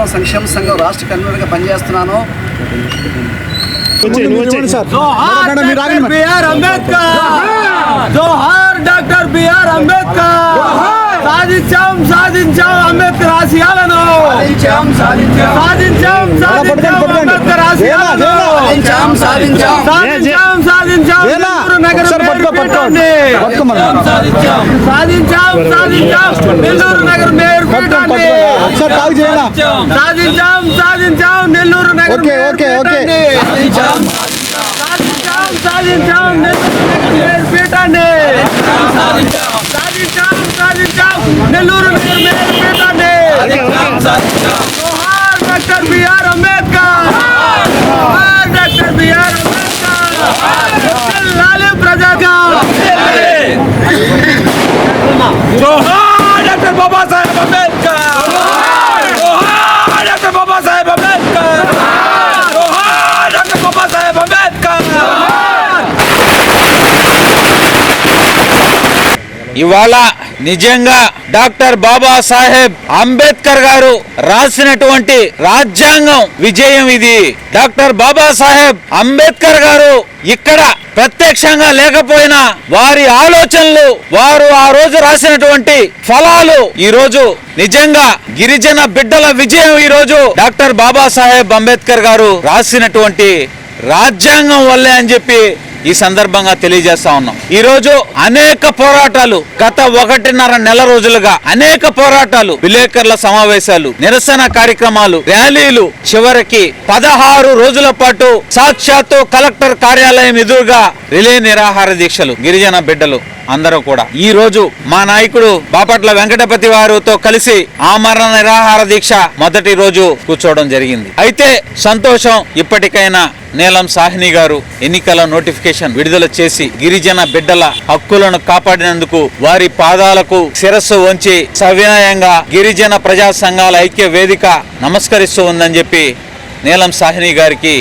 బతుకమ్మ సంక్షేమ సంఘం రాష్ట్ర కన్వీనర్గా పనిచేస్తున్నాను. జోహార్ డాక్టర్ బిఆర్ అంబేద్కర్! జోహార్. Doctor B R Ambedkar! సాధించాం సాధించాం అంబేద్కర్ ఆశయాలను! సాధించాం సాధించాం. అంబేద్కర్ ఆశయాలను! సాధించాం సాధించాం. సాధించాం. నగర పీఠాన్ని సాధించాం సాధించాం. నెల్లూరు నగర మేయర్ పీఠాన్ని సాధించాం సాధించాం. నెల్లూరు నగర మేయర్ పీఠాన్ని సాధించాం. సాధించాం నెల్లూరు నగర మేయర్ పీఠాన్ని సాధించాం. సాధించాం నెల్లూరు నగర మేయర్ పీఠాన్ని జోహార్ ఇవాళ నిజంగా డాక్టర్ బాబా సాహెబ్ అంబేద్కర్ గారు రాసినటువంటి రాజ్యాంగం విజయం ఇది. డాక్టర్ బాబా సాహెబ్ అంబేద్కర్ గారు ఇక్కడ ప్రత్యక్షంగా లేకపోయినా వారి ఆలోచనలు వారు ఆ రోజు రాసినటువంటి ఫలాలు ఈ రోజు నిజంగా గిరిజన బిడ్డల విజయం ఈ రోజు డాక్టర్ బాబా సాహెబ్ అంబేద్కర్ గారు రాసినటువంటి రాజ్యాంగం వల్లే అని చెప్పి ఈ సందర్భంగా తెలియజేస్తా ఉన్నాం. ఈ రోజు అనేక పోరాటాలు గత ఒకటిన్నర నెల రోజులుగా అనేక పోరాటాలు విలేకరుల సమావేశాలు నిరసన కార్యక్రమాలు ర్యాలీలు చివరికి పదహారు రోజుల పాటు సాక్షాత్తు కలెక్టర్ కార్యాలయం ఎదురుగా రిలే నిరాహార దీక్షలు. గిరిజన బిడ్డలు అందరూ కూడా. ఈ రోజు మా నాయకుడు బాపట్ల వెంకటపతి వారితో కలిసి ఆమరణ నిరాహార దీక్ష మొదటి రోజు కూర్చోవడం జరిగింది. అయితే సంతోషం ఇప్పటికైనా నీలం సాహ్ని గారు ఎన్నికల నోటిఫికేషన్ విడుదల చేసి గిరిజన బిడ్డల హక్కులను కాపాడినందుకు వారి పాదాలకు శిరస్సు వంచి సవినయంగా గిరిజన ప్రజా సంఘాల ఐక్య వేదిక నమస్కరిస్తూ ఉందని చెప్పి నీలం సాహ్ని గారికి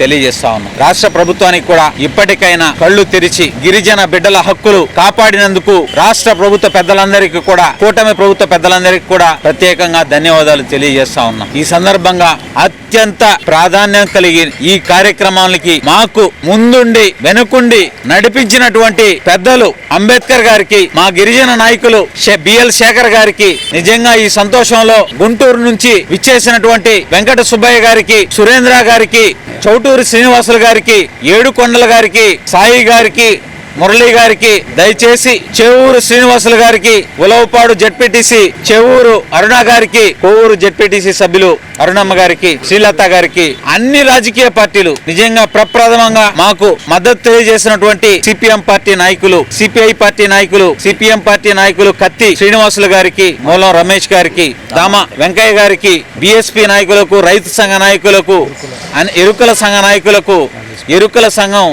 తెలియజేస్తా ఉన్నాం. రాష్ట్ర ప్రభుత్వానికి కూడా ఇప్పటికైనా కళ్ళు తెరిచి గిరిజన బిడ్డల హక్కులు కాపాడినందుకు రాష్ట్ర ప్రభుత్వ పెద్దలందరికీ కూడా కూటమి ప్రభుత్వ పెద్దలందరికీ కూడా ప్రత్యేకంగా ధన్యవాదాలు తెలియజేస్తా ఉన్నాం. ఈ సందర్భంగా అత్యంత ప్రాధాన్యం కలిగి ఈ కార్యక్రమాలకి మాకు ముందుండి వెనుకుండి నడిపించినటువంటి పెద్దలు అంబేద్కర్ గారికి మా గిరిజన నాయకులు బిఎల్ శేఖర్ గారికి నిజంగా ఈ సంతోషంలో గుంటూరు నుంచి విచ్చేసినటువంటి వెంకట సుబ్బయ్య గారికి సురేంద్ర గారికి చౌటూరి శ్రీనివాసులు గారికి ఏడుకొండల గారికి సాయి గారికి మురళీ గారికి దయచేసి చెవూరు శ్రీనివాసులు గారికి ఉలవపాడు జడ్పీటీసీ చెవూరు అరుణ గారికి కోవూరు జడ్పీటీసీ సభ్యులు అరుణమ్మ గారికి శ్రీలత గారికి అన్ని రాజకీయ పార్టీలు నిజంగా ప్రప్రథమంగా మాకు మద్దతు తెలియజేసినటువంటి సిపిఎం పార్టీ నాయకులు సిపిఐ పార్టీ నాయకులు సిపిఎం పార్టీ నాయకులు కత్తి శ్రీనివాసులు గారికి మూలం రమేష్ గారికి దామ వెంకయ్య గారికి బిఎస్పి నాయకులకు రైతు సంఘ నాయకులకు అన్- ఎరుకల సంఘ నాయకులకు ఎరుకల సంఘం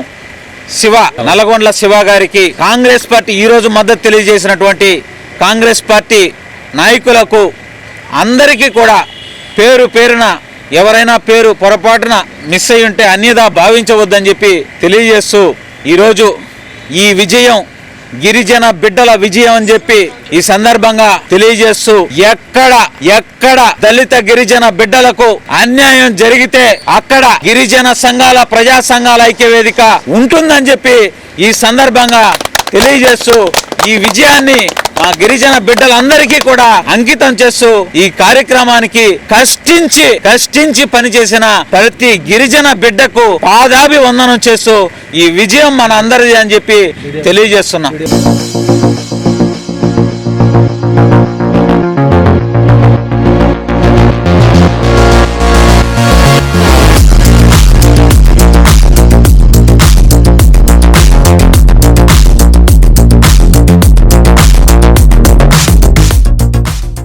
శివ నల్గొండల శివ గారికి కాంగ్రెస్ పార్టీ ఈరోజు మద్దతు తెలియజేసినటువంటి కాంగ్రెస్ పార్టీ నాయకులకు అందరికీ కూడా పేరు పేరున ఎవరైనా పేరు పొరపాటున మిస్ అయి ఉంటే అన్యదా భావించవద్దని చెప్పి తెలియజేస్తూ ఈరోజు ఈ విజయం గిరిజన బిడ్డల విజయం అని చెప్పి ఈ సందర్భంగా తెలియజేస్తూ ఎక్కడ ఎక్కడ దళిత గిరిజన బిడ్డలకు అన్యాయం జరిగితే అక్కడ గిరిజన సంఘాల ప్రజా సంఘాల ఐక్య వేదిక ఉంటుందని చెప్పి ఈ సందర్భంగా తెలియజేస్తూ ఈ విజయాన్ని మా గిరిజన బిడ్డలందరికీ కూడా అంకితం చేస్తూ ఈ కార్యక్రమానికి కష్టించి కష్టించి పనిచేసిన ప్రతి గిరిజన బిడ్డకు పాదాభి వందనం చేస్తూ ఈ విజయం మన అందరిది అని చెప్పి తెలియజేస్తున్నాం.